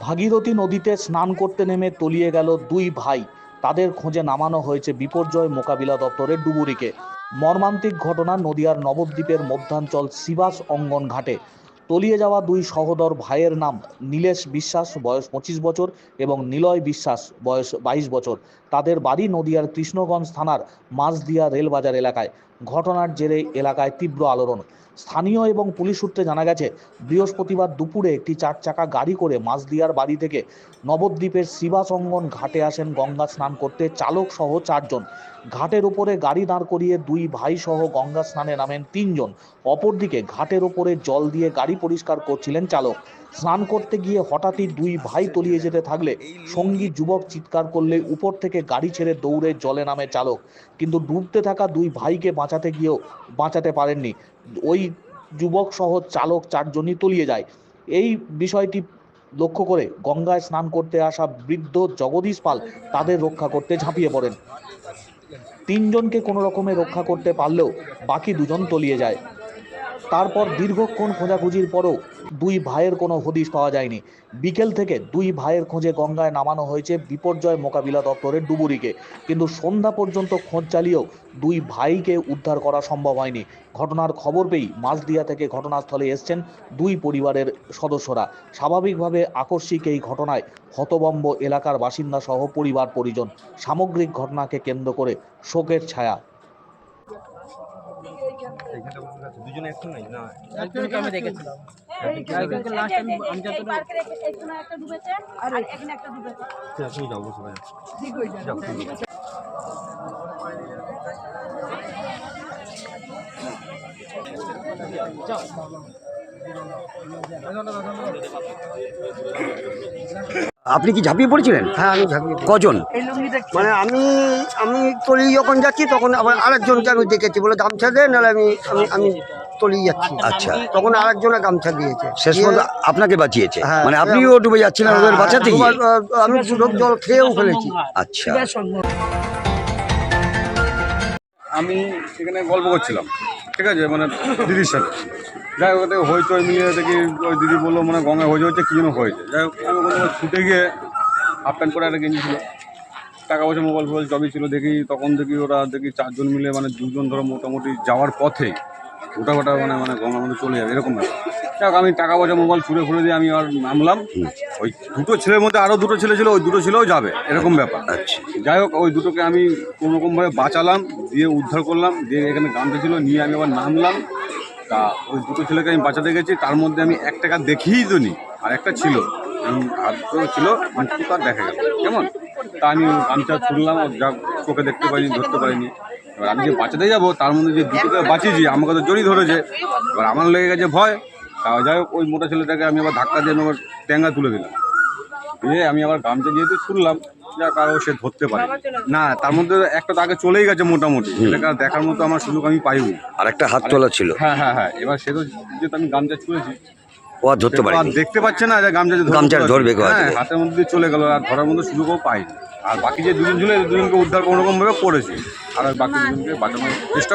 ভাগীরথী নদীতে স্নান করতে নেমে তলিয়ে গেল দুই ভাই। তাদের খোঁজে নামানো হয়েছে বিপর্যয় মোকাবিলা দপ্তরের ডুবুরিকে। মর্মান্তিক ঘটনা নদিয়ার নবদ্বীপের মধ্যাঞ্চল সিবাস অঙ্গন ঘাটে। তলিয়ে যাওয়া দুই সহোদর ভাইয়ের নাম নীলেশ বিশ্বাস, বয়স পঁচিশ বছর, এবং নিলয় বিশ্বাস, বয়স বাইশ বছর। তাদের বাড়ি নদিয়ার কৃষ্ণগঞ্জ থানার মাঝদিয়া রেলবাজার এলাকায়। ঘটনার জেরে এলাকায় তীব্র আলোড়ন। স্থানীয় এবং পুলিশ সূত্রে জানা গেছে, বৃহস্পতিবার দুপুরে একটি চার চাকা গাড়ি করে মাঝদিয়ার বাড়ি থেকে নবদ্বীপের শিবাসঙ্গন ঘাটে আসেন গঙ্গা স্নান করতে চালক সহ চারজন। ঘাটের উপরে গাড়ি দাঁড় করিয়ে দুই ভাই সহ গঙ্গা স্নানে নামেন তিনজন। অপরদিকে ঘাটের উপরে জল দিয়ে গাড়ি পরিষ্কার করছিলেন চালক। স্নান করতে গিয়ে হঠাৎই দুই ভাই তলিয়ে যেতে থাকলে সঙ্গী যুবক চিৎকার করলে উপর থেকে গাড়ি ছেড়ে দৌড়ে জলে নামে চালক। কিন্তু ডুবতে থাকা দুই ভাইকে বাঁচাতে গিয়েও বাঁচাতে পারেননি। ওই যুবক সহ চালক চারজনই তলিয়ে যায়। এই বিষয়টি লক্ষ্য করে গঙ্গায় স্নান করতে আসা বৃদ্ধ জগদীশ পাল তাদের রক্ষা করতে ঝাঁপিয়ে পড়েন। তিনজনকে কোনো রকমে রক্ষা করতে পারলেও বাকি দুজন তলিয়ে যায়। তারপর দীর্ঘক্ষণ খোঁজাখুঁজির পরও দুই ভাইয়ের কোনো হদিশ পাওয়া যায়নি। বিকেল থেকে দুই ভাইয়ের খোঁজে গঙ্গায় নামানো হয়েছে বিপর্যয় মোকাবিলা দপ্তরের ডুবুরিকে। কিন্তু সন্ধ্যা পর্যন্ত খোঁজ চালিয়েও দুই ভাইকে উদ্ধার করা সম্ভব হয়নি। ঘটনার খবর পেয়েই মাঝদিয়া থেকে ঘটনাস্থলে এসছেন দুই পরিবারের সদস্যরা। স্বাভাবিকভাবে আকস্মিক এই ঘটনায় হতবম্ব এলাকার বাসিন্দা সহ পরিবার পরিজন সামগ্রিক ঘটনাকে কেন্দ্র করে শোকের ছায়া দুজনে একসঙ্গে না? একজনকে আমি দেখেছিলাম একজনকে লাস্ট আমি আমি যত এই পার্কের এখে- একটা ডুবেছে আর এখানে একটা ডুবেছে। তুমি যাও বসে যাও যাও, তুমি যাও। আপনি কি ঝাঁপিয়ে পড়েছিলেন? হ্যাঁ আমি ঝাঁপিয়ে পড়ি। কজন? মানে আমি আমি তলি যখন যাচ্ছি তখন আবার আরেকজনকে আমি দেখেছি। বলে গামছা দে নাহলে আমি আমি আমি তলিয়ে যাচ্ছি। আচ্ছা। তখন আরেকজনে গামছা দিয়েছে। শেষ দিয়ে- পর্যন্ত আপনাকে বাঁচিয়েছে? হ্যাঁ, মানে আপনিও ডুবে যাচ্ছিলেন ওদের হ্যাঁ, বাঁচাতে গিয়ে দুবার, আহ, আমি দুটো জল খেয়েও ফেলেছি। আচ্ছা। আমি এখানে গল্প করছিলাম। ঠিক আছে মানে দিদির সাথে। যাই হোক ওদের হইচই মিলিয়ে দেখি ওই দিদি বলল মানে গঙ্গা হয়ে হচ্ছে, কী জন্য হয়েছে। যাই হোক আমি কোনো ছুটে গিয়ে হাফ প্যান্ট করে একটা গেঞ্জি টাকা পয়সা মোবাইল ফোবাইল সবই ছিল, দেখি তখন দেখি ওরা দেখি চারজন মিলে মানে দুজন ধরো মোটামুটি যাওয়ার পথে ওটা ওটা মানে মানে গঙ্গা মধ্যে চলে যাবে, এরকম ব্যাপার। যাই আমি টাকা পয়সা মোবাইল ছুঁড়ে ফুড়ে দিয়ে আমি আর নামলাম। ওই দুটো ছেলের মধ্যে আরও দুটো ছেলে ছিল ওই দুটো ছেলেও যাবে এরকম ব্যাপার। আচ্ছা। যাই হোক ওই দুটোকে আমি কোনোরকমভাবে বাঁচালাম দিয়ে উদ্ধার করলাম দিয়ে এখানে গামছা ছিল নিয়ে আমি আবার নামলাম। তা ওই দুটো ছেলেকে আমি বাঁচাতে গেছি তার মধ্যে আমি এক টাকা দেখিই তো নি আর একটা ছিল আর দুটো ছিল কিন্তু তার দেখা গেল কেমন? তা আমি গামছা ছুড়লাম যা চোখে দেখতে পারিনি ধরতে পারিনি। এবার আমি যে বাঁচাতে যাব তার মধ্যে যে দুটোকে বাঁচিয়েছি আমাকে তো জড়িয়ে ধরেছে এবার আমার লেগে গেছে ভয়। তা যাই হোক ওই মোটা ছেলেটাকে আমি আবার ধাক্কা দিয়ে আমি আবার ট্যাঙ্গা তুলে দিলাম। দিয়ে আমি আবার গামছা যেহেতু ছুড়লাম যা কারও সে ধরতে পারে না তার মধ্যে একটা তো আগে চলেই গেছে মোটামুটি। আর দেখার মতো আমার সুযোগ আমি পাইনি। আর একটা হাত তোলা ছিল। হ্যাঁ হ্যাঁ হ্যাঁ এবার সে তো যেহেতু আমি গামছা ছুঁড়েছি ও আর ধরতে দেখতে পাচ্ছে না যে গামছা গামছা ধরবে হ্যাঁ হাতের মধ্যে দিয়ে চলে গেল আর ধরার মতো সুযোগও পাইনি। আর বাকি যে দুজন ঝুলে দুজনকে উদ্ধার কোনো রকম ভাবে করেছি। আর বাকি দুজনকে বাঁচানোর চেষ্টা